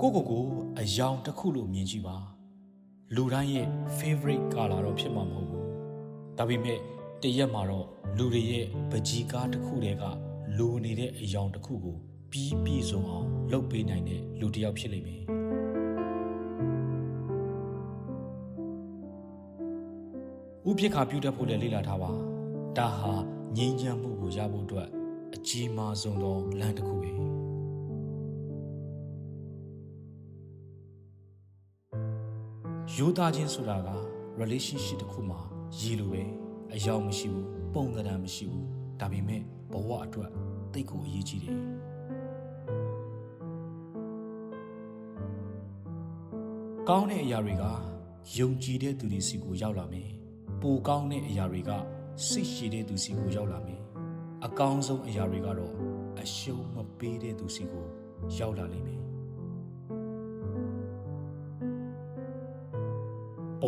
ကိုကိုကိုအယောင်တစ်ခုလို့မြင်ကြည့်ပါလူတိုင်းရဲ့ favorite color တော့ဖြစ်မှာမဟုတ်ဘူးဒါပေမဲ့တရက်မှာတော့လူတွေရဲ့ပကြီးကားတစ်ခုတည်းကလူနေတဲ့အယောင်တစ်ခုကိုပြီးပြည့်စုံအောင်လုပ်ပေးနိုင်တဲ့လူတစ်ယောက်ဖြစ်လိမ့်မယ်ဥပိ္ပခါပြုတတ်ဖို့လည်းလေ့လာထားပါဒါဟာငြိမ်းချမ်းမှုကိုရဖို့အတွက်အကြီးမားဆုံးသောလမ်းတစ်ခုပဲ ရိုးသားခြင်းဆိုတာက relationship တစ်ခုမှာရည်လိုပဲအယောင်မရှိဘူးပုံသဏ္ဍာန်မရှိဘူးဒါပေမဲ့ဘဝအတွက်တိတ်ကိုအရေးကြီးတယ်ကောင်းတဲ့အရာတွေကယုံကြည်တဲ့သူတွေစီကိုရောက်လာမယ်ပိုကောင်းတဲ့အရာတွေကစိတ်ရှိတဲ့သူစီကိုရောက်လာမယ်အကောင်းဆုံးအရာတွေကတော့အရှုံးမပေးတဲ့သူစီကိုရောက်လာလိမ့်မယ်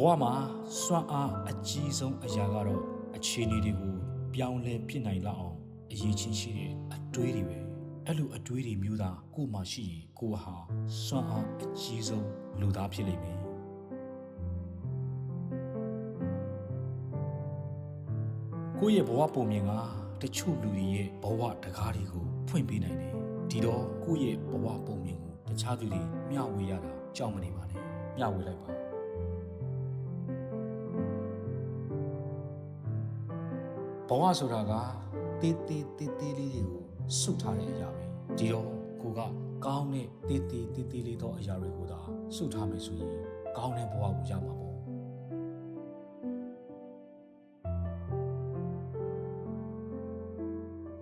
ဝမှာစွမ်းအားအကြီးဆုံးအရာကတော့အခြေအနေတွေကိုပြောင်းလဲပြစ်နိုင်လောက်အောင်အရေးချင်းရှိတဲ့အတွေးတွေပဲအဲ့လိုအတွေးတွေမျိုးသားကိုယ်မှရှိရင်ကိုယ်ဟာစွမ်းအားအကြီးဆုံးလူသားဖြစ်လိမ့်မယ်ကိုယ့်ရဲ့ဘဝပုံမြင်ကတချို့လူတွေရဲ့ဘဝတကားတွေကိုဖွင့်ပေးနိုင်တယ်ဒီတော့ကိုယ့်ရဲ့ဘဝပုံမြင်ကိုတခြားသူတွေမျှဝေရတာကြောက်မနေပါနဲ့မျှဝေလိုက်ပါ ဘဝဆိုတာကတေးသေးတေးသေးလေးတွေကိုစုထားတဲ့အရာပဲဒီတော့ကိုကကောင်းတဲ့တေးသေးတေးသေးလေးသောအရာတွေကိုသာစုထားမယ်ဆိုရင်ကောင်းတဲ့ဘဝကိုရမှာပေါ့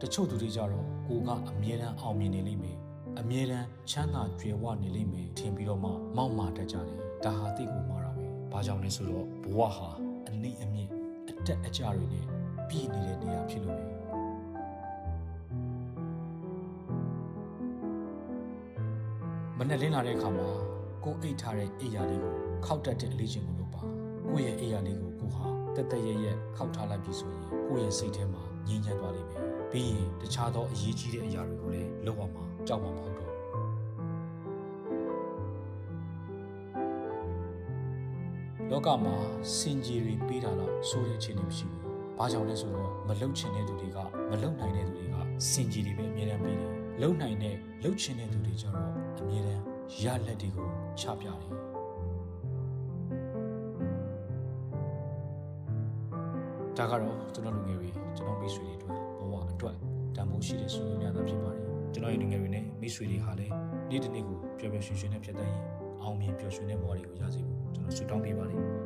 တချို့သူတွေကြတော့ကိုကအမြဲတမ်းအောင်မြင်နေလိမ့်မယ်အမြဲတမ်းချမ်းသာကြွယ်ဝနေလိမ့်မယ်ထင်ပြီးတော့မှမောက်မာတတ်ကြတယ်ဒါဟာတိတ်ကိုမှားတာပဲဘာကြောင့်လဲဆိုတော့ဘဝဟာအနည်းအမြင့်အတက်အကျတွေနဲ့ ပြည့်နေတဲ့နေရာဖြစ်လို့ပဲမနဲ့လင်းလာတဲ့အခါမှာကိုယ်အိတ်ထားတဲ့အိယာလေးကိုခောက်တက်တဲ့အလေးချိန်ကိုလုပ်ပါကိုယ့်ရဲ့အိယာလေးကိုကိုဟာတက်တက်ရရက်ခောက်ထားလိုက်ပြီဆိုရင်ကိုယ့်ရဲ့စိတ်ထဲမှာငြိမ်းချမ်းသွားလိမ့်မယ်ပြီးရင်တခြားသောအရေးကြီးတဲ့အရာတွေကိုလည်းလုပ်အောင်မှာကြောက်မှာမဟုတ်တော့လောကမှာစင်ကြီးတွေပေးတာတော့ဆိုတဲ့အခြေအနေမရှိဘူး။ ဘာကြောင့်လဲဆိုတော့မလုံချင်တဲ့သူတွေကမလုံနိုင်တဲ့သူတွေကစင်ကြီးတွေပဲအများအားပေးတယ်။လုံနိုင်တဲ့လုံချင်တဲ့သူတွေကျတော့အများအားရလက်တွေကိုချပြတယ်။ဒါကတော့ကျွန်တော်လူငယ်တွေကျွန်တော်မိတ်ဆွေတွေအတွက်ဘဝအတွက်တန်ဖိုးရှိတဲ့ဆွေးနွေးများတာဖြစ်ပါတယ်။ကျွန်တော်ရဲ့လူငယ်တွေနဲ့မိတ်ဆွေတွေဟာလည်းနေ့တစ်နေ့ကိုပျော်ပျော်ရွှင်ရွှင်နဲ့ဖြတ်သန်းရင်အောင်မြင်ပျော်ရွှင်တဲ့ဘဝတွေကိုရစေဖို့ကျွန်တော်ဆုတောင်းပေးပါတယ်။